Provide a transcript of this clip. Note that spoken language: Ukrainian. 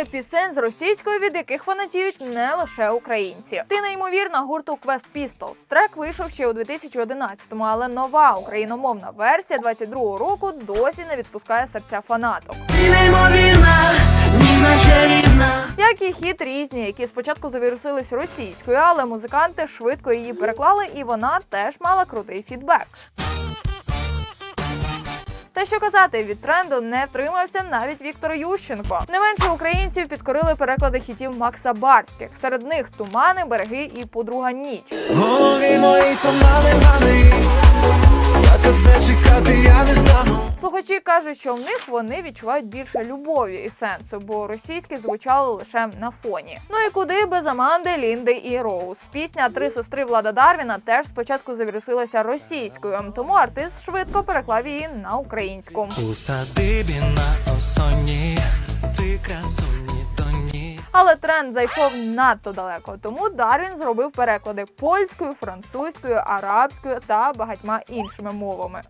мільйони пісень з російською, від яких фанатіють не лише українці. Ти неймовірна гурту Quest Pistols. Трек вийшов ще у 2011-му, але нова україномовна версія 22-го року досі не відпускає серця фанаток. Ти неймовірна, ніжна чарівна. Як і хіт різні, які спочатку завірусились російською, але музиканти швидко її переклали, і вона теж мала крутий фідбек. Та що казати, від тренду не втримався навіть Віктор Ющенко. Не менше українців підкорили переклади хітів Макса Барських. Серед них тумани, береги і подруга ніч. Гори мої тумани, Слухачі кажуть, що в них вони відчувають більше любові і сенсу, бо російські звучали лише на фоні. Ну і куди без Аманди, Лінди і Роуз. Пісня Три сестри Влада Дарвіна теж спочатку завірусилася російською, тому артист швидко переклав її на українську. У садибі на осоні, Але тренд зайшов надто далеко, тому Дарвін зробив переклади польською, французькою, арабською та багатьма іншими мовами.